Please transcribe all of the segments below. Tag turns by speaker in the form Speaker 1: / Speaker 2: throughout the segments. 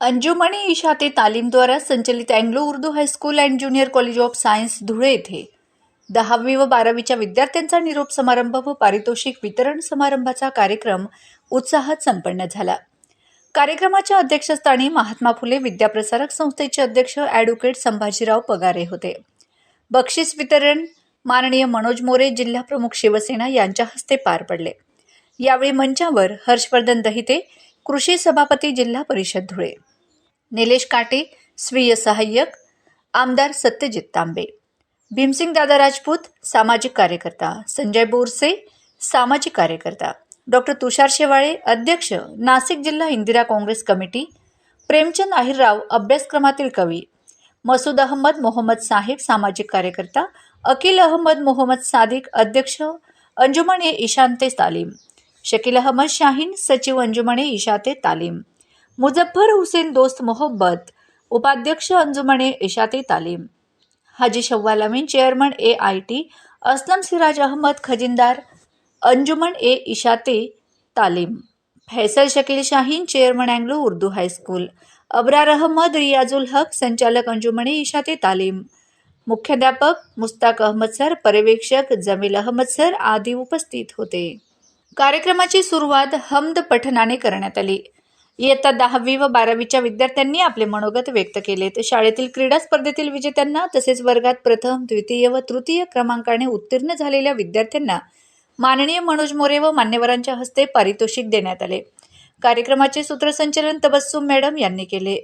Speaker 1: अंजुमणी इशाते तालीम द्वारा संचलित Anglo Urdu high school and junior college of science Dhule येथे दहावी व बारावीच्या विद्यार्थ्यांचा निरोप समारंभ व पारितोषिक वितरण समारंभाचा कार्यक्रम उत्साहात संपन्न झाला. कार्यक्रमाच्या अध्यक्षस्थानी महात्मा फुले विद्याप्रसारक संस्थेचे अध्यक्ष ॲडव्होकेट संभाजीराव पगारे होते. बक्षीस वितरण माननीय मनोज मोरे जिल्हा प्रमुख शिवसेना यांच्या हस्ते पार पडले. यावेळी मंचावर हर्षवर्धन दहिते कृषी सभापती जिल्हा परिषद धुळे. निलेश काटे स्वीय सहाय्यक आमदार सत्यजित तांबे. भीमसिंग दादा राजपूत सामाजिक कार्यकर्ता संजय बोरसे सामाजिक कार्यकर्ता. डॉक्टर तुषार शेवाळे अध्यक्ष नाशिक जिल्हा इंदिरा काँग्रेस कमिटी. प्रेमचंद आहिरराव अभ्यासक्रमातील कवी. मसूद अहमद मोहम्मद साहेब सामाजिक कार्यकर्ता. अकिल अहमद मोहम्मद सादिक अध्यक्ष. अंजुमणे ईशांते तालीम. शकील अहमद शाहीन सचिव अंजुमणे ईशाते तालीम. मुजफ्फर हुसेन दोस्त मोहब्बत उपाध्यक्ष Anjumane Ishate Talim. Haji Shawwal Amin chairman A I T Aslam Siraj Ahmad खजिनदार Anjuman A Ishate Talim. Faisal Shakeel Shaheen chairman Anglo Urdu high school Abrar Ahmad Riyazul Haq संचालक अंजुमने इशाते तालीम. मुख्याध्यापक मुस्ताक अहमद सर पर्यवेक्षक जमील अहमद सर आदी उपस्थित होते. कार्यक्रमाची सुरुवात हमद पठनाने करण्यात आली. इयत्ता दहावी व बारावीच्या विद्यार्थ्यांनी आपले मनोगत व्यक्त केले. तर शाळेतील क्रीडा स्पर्धेतील विजेत्यांना तसेच वर्गात प्रथम द्वितीय व तृतीय क्रमांकाने उत्तीर्ण झालेल्या विद्यार्थ्यांना माननीय मनोज मोरे व मान्यवरांच्या हस्ते पारितोषिक देण्यात आले. कार्यक्रमाचे सूत्रसंचलन तबस्सुम मॅडम यांनी केले.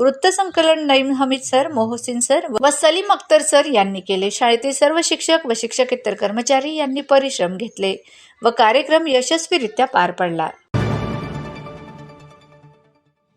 Speaker 1: वृत्तसंकलन नईम हमीद सर मोहसिन सर व सलीम अख्तर सर यांनी केले. शाळेतील सर्व शिक्षक व शिक्षकेतर कर्मचारी यांनी परिश्रम घेतले व कार्यक्रम यशस्वीरित्या पार पडला.